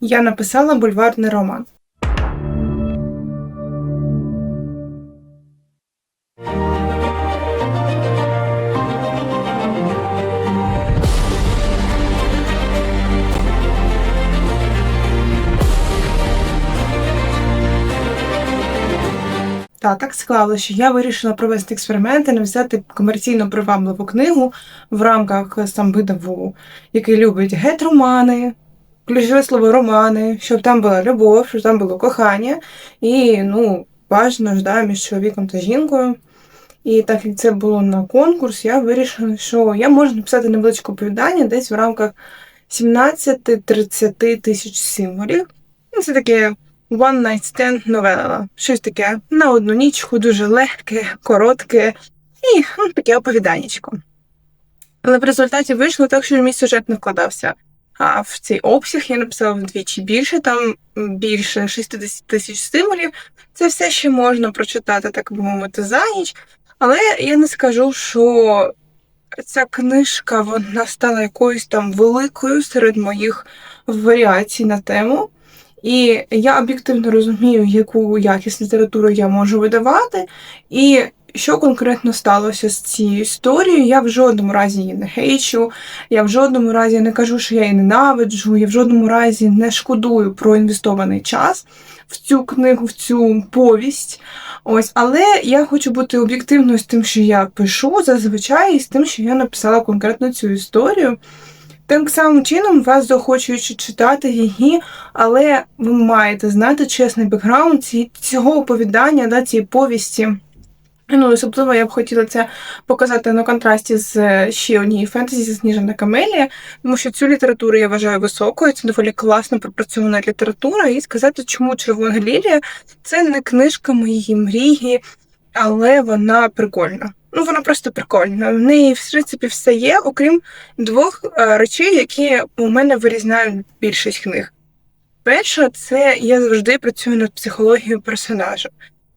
Я написала бульварний роман. Та так склалося, що я вирішила провести експеримент і написати комерційно привабливу книгу в рамках сам видаву, який любить гет-романи, ключове слово романи, щоб там була любов, щоб там було кохання, і ну, бажано да, між чоловіком та жінкою. І так як це було на конкурс, я вирішила, що я можу написати невеличке оповідання десь в рамках 17-30 тисяч символів. Ну, Це таке one night stand новела. Щось таке на одну нічку, дуже легке, коротке і ну, таке оповіданнячко. Але в результаті вийшло так, що мій сюжет не вкладався. А в цей обсяг я написала вдвічі більше, там більше 60 тисяч символів. Це все ще можна прочитати, так би мовити, за ніч. Але я не скажу, що ця книжка вона стала якоюсь там великою серед моїх варіацій на тему. І я об'єктивно розумію, яку якість літератури я можу видавати, і що конкретно сталося з цією історією. Я в жодному разі її не хейчу, я в жодному разі не кажу, що я її ненавиджу, я в жодному разі не шкодую про інвестований час в цю книгу, в цю повість. Ось, але я хочу бути об'єктивною з тим, що я пишу зазвичай, і з тим, що я написала конкретно цю історію. Тим самим чином вас захочуючи читати її, але ви маєте знати чесний бекграунд цього оповідання, да, цієї повісті. Ну, особливо я б хотіла це показати на контрасті з ще однією фентезі зі Сніжана Камелія, тому що цю літературу я вважаю високою, це доволі класно пропрацьована література, і сказати, чому Червона Лілія це не книжка моєї мрії, але вона прикольна. Ну, вона просто прикольна. В неї, в принципі, все є, окрім двох е, речей, які у мене вирізняють більшість книг. Перше, це я завжди працюю над психологією персонажа.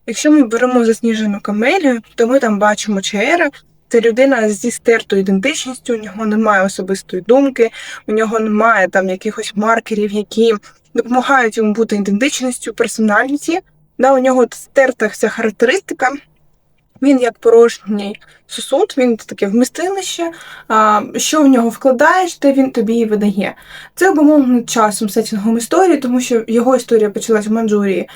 Якщо ми беремо засніжену камелію, то ми там бачимо Чаера. Це людина зі стертою ідентичністю, у нього немає особистої думки, у нього немає там якихось маркерів, які допомагають йому бути ідентичністю, персональніті. Да, У нього стерта вся характеристика. Він як порожній сосуд, він таке вмістилище, що в нього вкладаєш, те він тобі і видає. Це обумовлено часом сетінгом історії, тому що його історія почалась в Манджурії,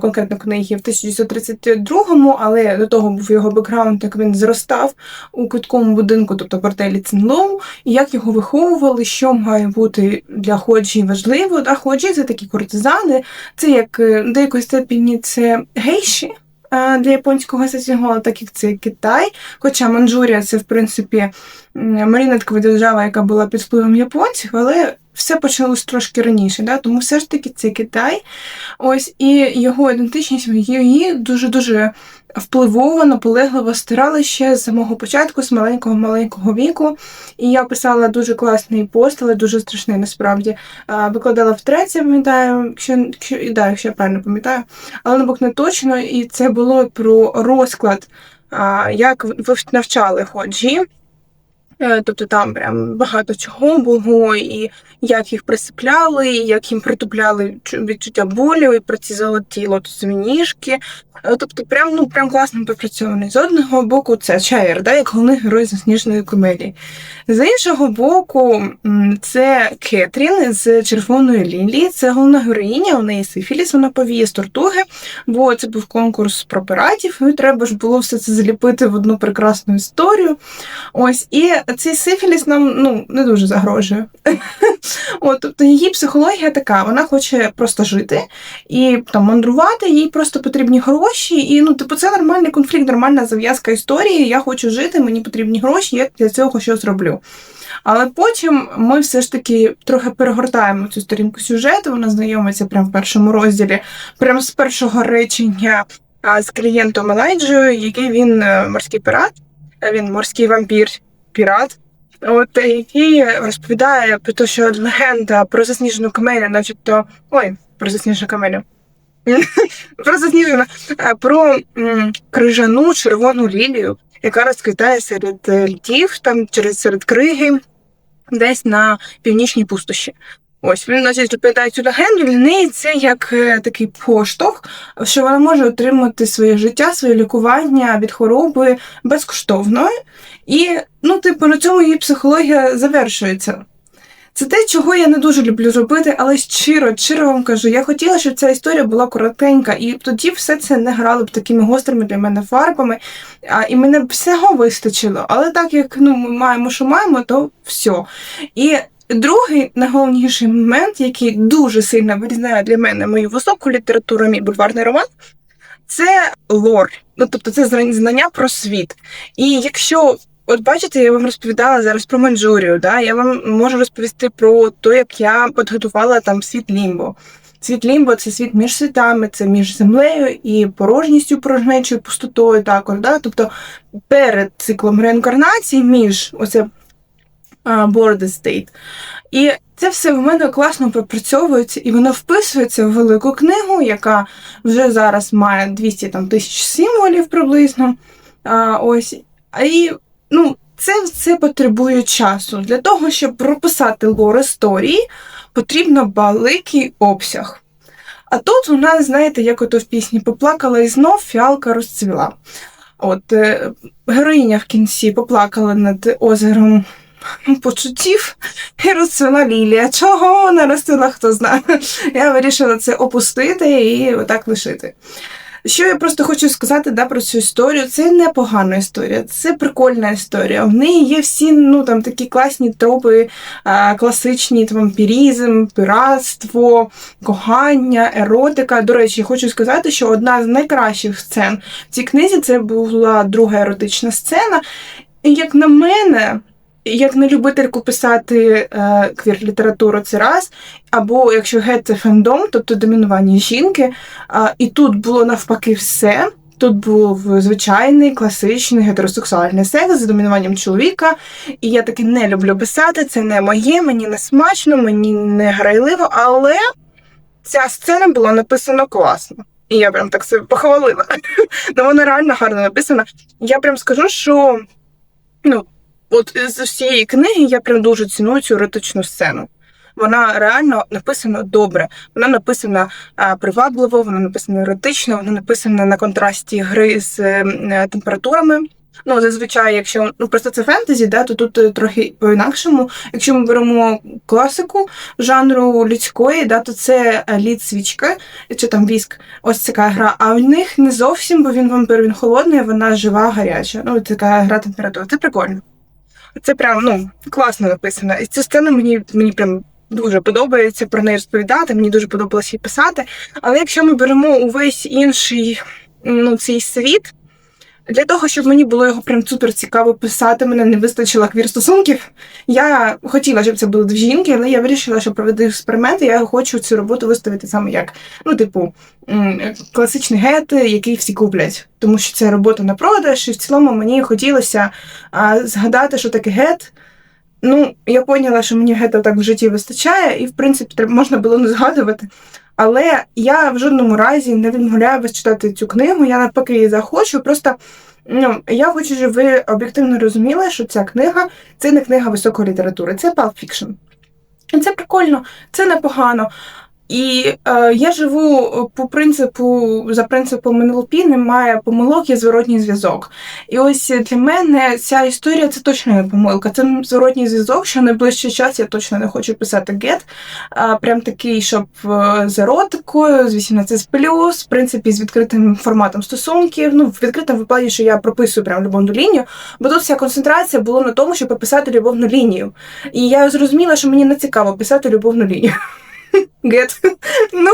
конкретно книги в 1932-му, але до того був його бекграунд, як він зростав у квитковому будинку, тобто бортелі Цинлоу, і як його виховували, що має бути для ходжі важливо. Да? Ходжі це такі кортизани, це як е, в деякої степені це гейші для японського сетінгу, так як це Китай. Хоча Манчжурія це, в принципі, марінеткова держава, яка була під впливом японців, але все почалось трошки раніше. Да? Тому все ж таки це Китай. Ось і його ідентичність її дуже-дуже впливово, наполегливо стирали ще з самого початку, з маленького-маленького віку. І я писала дуже класний пост, але дуже страшний насправді. Викладала в треці, пам'ятаю, якщо, якщо, да, якщо я правильно пам'ятаю, але на не точно, і це було про розклад, як навчали ходжі. Е, тобто там прям багато чого було, і як їх присипляли, і як їм притупляли відчуття болю, і про ці золоті лотосові ніжки. Е, тобто, прям ну прям класно попрацьований. З одного боку, це Чайер, да, як головний герой засніженої комедії. З іншого боку, це Кетрін з Червоної лілії. Це головна героїня, у неї Сифіліс, вона повіє з тортуги, бо це був конкурс про пиратів, і треба ж було все це заліпити в одну прекрасну історію. Ось, і цей Сифіліс нам ну, не дуже загрожує. От, Тобто її психологія така, вона хоче просто жити і там мандрувати, їй просто потрібні гроші. І ну, типу, це нормальний конфлікт, нормальна зав'язка історії. Я хочу жити, мені потрібні гроші, я для цього щось зроблю. Але потім ми все ж таки трохи перегортаємо цю сторінку сюжету, вона знайомиться прямо в першому розділі, прямо з першого речення з клієнтом Елайджею, який він е, морський пірат, він морський вампір, пірат. От який розповідає про те, що легенда про засніжену камелю, начебто. Ой, про засніжену камелю. Про засніжену, про крижану червону лілію, яка розквітає серед е, льдів, там через серед криги, десь на північній пустощі. Ось він значить розповідає цю легенду. Для неї це як е, такий поштовх, що вона може отримати своє життя, своє лікування від хвороби безкоштовно. І, ну, типу, на цьому її психологія завершується. Це те, чого я не дуже люблю робити, але щиро, щиро вам кажу, я хотіла, щоб ця історія була коротенька, і тоді все це не грало б такими гострими для мене фарбами, а, і мене всього вистачило. Але так як ну, ми маємо, що маємо, то все. І другий найголовніший момент, який дуже сильно вирізняє для мене мою високу літературу, мій бульварний роман, це лор. Ну, тобто це знання про світ. І якщо От бачите, я вам розповідала зараз про Манджурію. Да? Я вам можу розповісти про те, як я підготувала там світ Лімбо. Світ Лімбо це світ між світами, це між землею і порожністю, порожнечою, пустотою також. Да? Тобто перед циклом реінкарнації між оце Border State. І це все в мене класно пропрацьовується, і воно вписується в велику книгу, яка вже зараз має 200 там, тисяч символів приблизно. А, ось. І ну, це все потребує часу. Для того, щоб прописати лор історії, потрібно великий обсяг. А тут у нас, знаєте, як ото в пісні поплакала і знов фіалка розцвіла. От е, героїня в кінці поплакала над озером почуттів і розцвіла Лілія. Чого вона розцвіла, хто знає. Я вирішила це опустити і отак лишити. Що я просто хочу сказати да, про цю історію, це не погана історія, це прикольна історія. В неї є всі ну, там, такі класні тропи, а, класичні там, піратство, кохання, еротика. До речі, хочу сказати, що одна з найкращих сцен в цій книзі це була друга еротична сцена. І як на мене, як на любительку писати е, квір-літературу, це раз, або якщо гет це фендом, тобто домінування жінки, е, і тут було навпаки все. Тут був звичайний класичний гетеросексуальний секс з домінуванням чоловіка, і я таки не люблю писати, це не моє, мені не смачно, мені не грайливо, але ця сцена була написана класно. І я прям так себе похвалила. Ну вона реально гарно написана. Я прям скажу, що ну, От з усієї книги я прям дуже ціную цю еротичну сцену. Вона реально написана добре. Вона написана привабливо, вона написана еротично, вона написана на контрасті гри з е, температурами. Ну, зазвичай, якщо ну просто це фентезі, да, то тут е, трохи по-інакшому. Якщо ми беремо класику жанру людської, да, то це е, лід свічка, чи там віск, ось така гра. А в них не зовсім, бо він вампир, він холодний, вона жива, гаряча. Ну, така гра температури. Це прикольно. Це прям ну класно написано. І цю сцену мені мені прям дуже подобається про неї розповідати. Мені дуже подобалося її писати. Але якщо ми беремо увесь інший ну, цей світ, для того, щоб мені було його прям супер цікаво писати, мене не вистачило квір стосунків. Я хотіла, щоб це були дві жінки, але я вирішила, що проведу експеримент, і я хочу цю роботу виставити саме як, ну, типу, класичний гет, який всі куплять. Тому що це робота на продаж, і в цілому мені хотілося а, згадати, що таке гет. Ну, я поняла, що мені гета так в житті вистачає, і, в принципі, можна було не згадувати. Але я в жодному разі не відмовляю вас читати цю книгу. Я навпаки її захочу. Просто ну, я хочу, щоб ви об'єктивно розуміли, що ця книга це не книга високої літератури, це палфікшн. І це прикольно, це непогано. І е, я живу е, по принципу, за принципом НЛП, немає помилок, є зворотній зв'язок. І ось для мене ця історія це точно не помилка. Це зворотній зв'язок, що найближчий час я точно не хочу писати гет. А, Прям такий, щоб е, з еротикою, з 18 в принципі, з відкритим форматом стосунків. Ну, в відкритому випадку, що я прописую прям любовну лінію, бо тут вся концентрація була на тому, щоб пописати любовну лінію. І я зрозуміла, що мені не цікаво писати любовну лінію. Гет. Ну,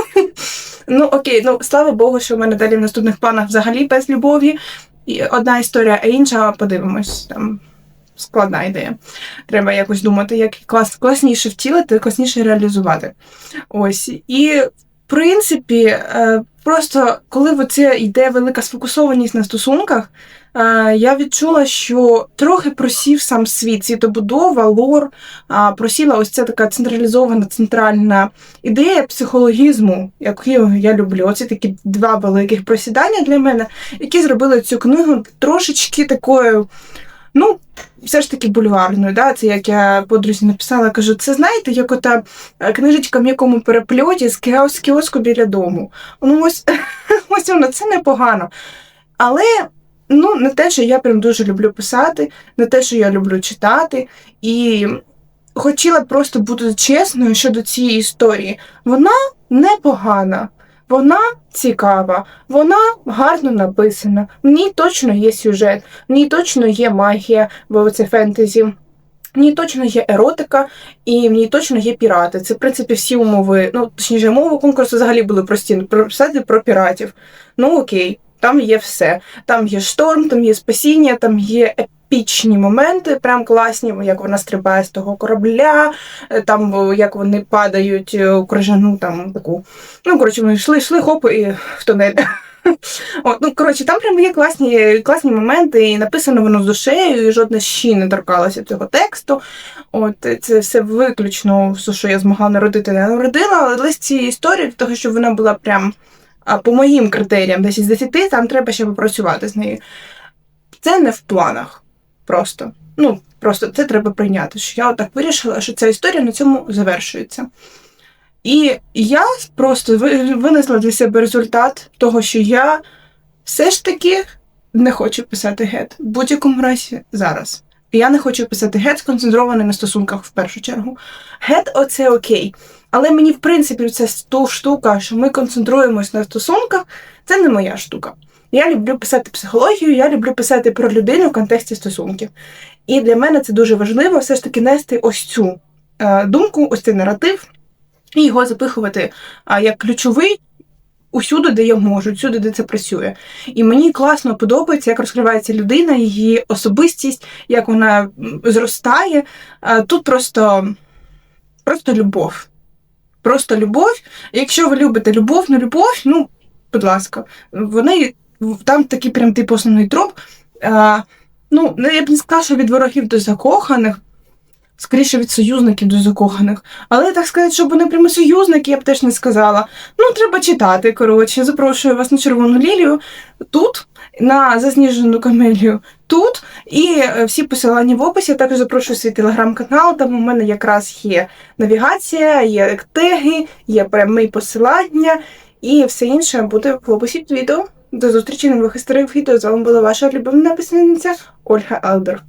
ну окей, ну слава Богу, що в мене далі в наступних планах взагалі без любові. І Одна історія, а інша подивимось. Там складна ідея. Треба якось думати, як клас, класніше втілити, класніше реалізувати. Ось. І принципі, е, просто коли оце йде велика сфокусованість на стосунках, е, я відчула, що трохи просів сам світ, світобудова, лор, просіла ось ця така централізована центральна ідея психологізму, яку я люблю. Оці такі два великих просідання для мене, які зробили цю книгу трошечки такою ну, все ж таки бульварною. Да? Це як я подрузі написала, кажу, це знаєте, як ота е, книжечка в м'якому перепльоті з кіоску біля дому. Ну, ось, ось воно, це непогано. Але ну, не те, що я прям дуже люблю писати, не те, що я люблю читати. І хотіла просто бути чесною щодо цієї історії. Вона непогана, вона цікава, вона гарно написана. В ній точно є сюжет, в ній точно є магія, бо це фентезі. В ній точно є еротика, і в ній точно є пірати. Це, в принципі, всі умови. Ну, точніше, умови конкурсу взагалі були прості. Писати про піратів. Ну окей, там є все. Там є шторм, там є спасіння, там є епічні моменти, прям класні, як вона стрибає з того корабля, е, там як вони падають е, у крижану там таку. Ну, коротше, вони йшли, йшли, хоп, і в тунель. От, ну, коротше, там прям є класні, класні моменти, і написано воно з душею, і жодна щі не торкалася цього тексту. От це все виключно все, що я змогла народити, не народила, але з цієї історії, для того, щоб вона була прям по моїм критеріям 10 з 10, там треба ще попрацювати з нею. Це не в планах. Просто. Ну, просто це треба прийняти. Що я отак вирішила, що ця історія на цьому завершується. І я просто винесла для себе результат того, що я все ж таки не хочу писати гет. В будь-якому разі зараз. Я не хочу писати гет, сконцентрований на стосунках в першу чергу. Гет оце окей. Але мені, в принципі, ця ту штука, що ми концентруємось на стосунках, це не моя штука. Я люблю писати психологію, я люблю писати про людину в контексті стосунків. І для мене це дуже важливо все ж таки нести ось цю е, думку, ось цей наратив, і його запихувати як ключовий усюди, де я можу, всюди, де це працює. І мені класно подобається, як розкривається людина, її особистість, як вона зростає. Тут просто, просто любов. Просто любов. Якщо ви любите любов, ну любов, ну, будь ласка, вони там такий прям типу основний троп. А, ну, я б не сказала, що від ворогів до закоханих, скоріше від союзників до закоханих. Але так сказати, щоб вони прямо союзники, я б теж не сказала. Ну, треба читати. Коротше, запрошую вас на червону лілію тут, на засніжену камелію тут. І е, всі посилання в описі. Я також запрошую свій телеграм-канал, там у мене якраз є навігація, є теги, є прямі посилання, і все інше буде в описі під відео. До зустрічі нових історій відео. З вами була ваша улюблена письменниця Ольга Елдер.